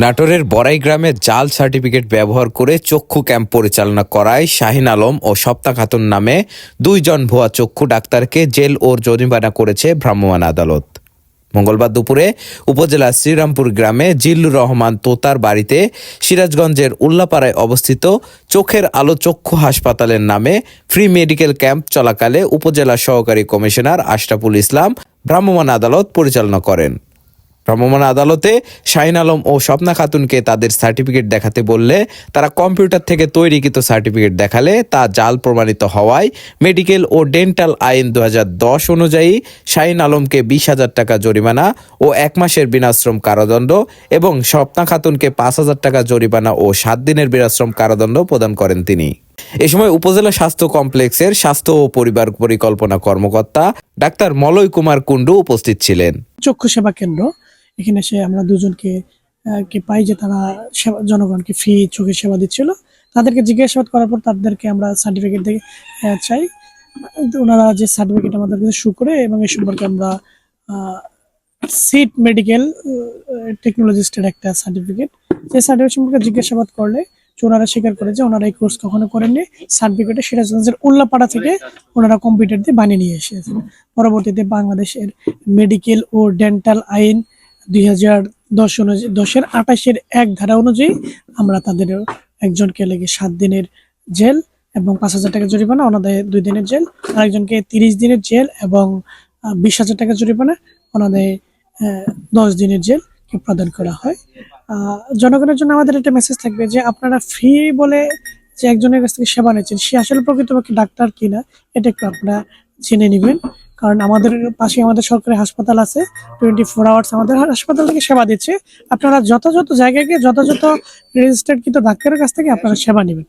নাটোরের বড়াই গ্রামে জাল সার্টিফিকেট ব্যবহার করে চক্ষু ক্যাম্প পরিচালনা করায় শাহিন আলম ও সপ্তা খাতুন নামে দুইজন ভুয়া চক্ষু ডাক্তারকে জেল ও জরিমানা করেছে ভ্রাম্যমাণ আদালত। মঙ্গলবার দুপুরে উপজেলার শ্রীরামপুর গ্রামে জিল্লুর রহমান তোতার বাড়িতে সিরাজগঞ্জের উল্লাপাড়ায় অবস্থিত চোখের আলো চক্ষু হাসপাতালের নামে ফ্রি মেডিকেল ক্যাম্প চলাকালে উপজেলা সহকারী কমিশনার আশরাফুল ইসলাম ভ্রাম্যমাণ আদালত পরিচালনা করেন। ভ্রাম্যমাণ আদালতে শাহিন আলম ও স্বপ্না খাতুনকে তাদের সার্টিফিকেট দেখাতে বললে তারা কম্পিউটার থেকে তৈরিকৃত সার্টিফিকেট দেখালে তা জাল প্রমাণিত হওয়ায় মেডিকেল ও ডেন্টাল আইন দু হাজার দশ অনুযায়ী শাহিন আলমকে বিশ হাজার টাকা জরিমানা ও এক মাসের বিনাশ্রম কারাদণ্ড এবং স্বপ্না খাতুনকে পাঁচ হাজার টাকা জরিমানা ও সাত দিনের বিনাশ্রম কারাদণ্ড প্রদান করেন তিনি। এ সময় উপজেলা স্বাস্থ্য কমপ্লেক্সের স্বাস্থ্য ও পরিবার পরিকল্পনা কর্মকর্তা ডাক্তার মলয় কুমার কুণ্ডু উপস্থিত ছিলেন। চক্ষু সেবা কেন্দ্র এখানে এসে আমরা দুজনকে কে পাই যে তারা সেবা জনগণকে ফ্রি চোখে সেবা দিচ্ছিল। তাদেরকে জিজ্ঞাসাবাদ করার পর তাদেরকে আমরা সার্টিফিকেট দিয়ে চাই। ওনারা যে সার্টিফিকেট আমাদের কাছে শু করে এবং এই সম্পর্কে আমরা সিট মেডিকেল টেকনোলজিস্টের একটা সার্টিফিকেট সেই সার্টিফিকেট সম্পর্কে জিজ্ঞাসাবাদ করলে ওনারা স্বীকার করে যে ওনারা এই কোর্স কখনো করেননি। সার্টিফিকেটে সিরাজগঞ্জের উল্লাপাড়া থেকে ওনারা কম্পিউটার দিয়ে বানিয়ে নিয়ে এসেছেন পরবর্তীতে বাংলাদেশের মেডিকেল ও ডেন্টাল আইন দুই হাজার দশ অনুযায়ী, দশের আঠাশের এক ধারা অনুযায়ী আমরা তাদের একজনকে লেগে সাত দিনের জেল এবং পাঁচ হাজার টাকা জরিমানা ওনাদের দুই দিনের জেল। আরেকজনকে তিরিশ দিনের জেল এবং বিশ হাজার টাকা জরিমানা ওনাদের দশ দিনের জেল প্রদান করা হয়। জনগণের জন্য আমাদের একটা মেসেজ থাকবে যে আপনারা ফ্রি বলে যে একজনের কাছ থেকে সেবা নিচ্ছেন সে আসলে প্রকৃতপক্ষে ডাক্তার কিনা, এটা একটু আপনারা জেনে নেবেন। কারণ আমাদের পাশে আমাদের সরকারি হাসপাতাল আছে টোয়েন্টি ফোর আওয়ার্স আমাদের হাসপাতাল থেকে সেবা দিচ্ছে। আপনারা যথাযথ জায়গায় গিয়ে যথাযথ রেজিস্টার্ড কিন্তু ডাক্তারের কাছ থেকে আপনারা সেবা নেবেন।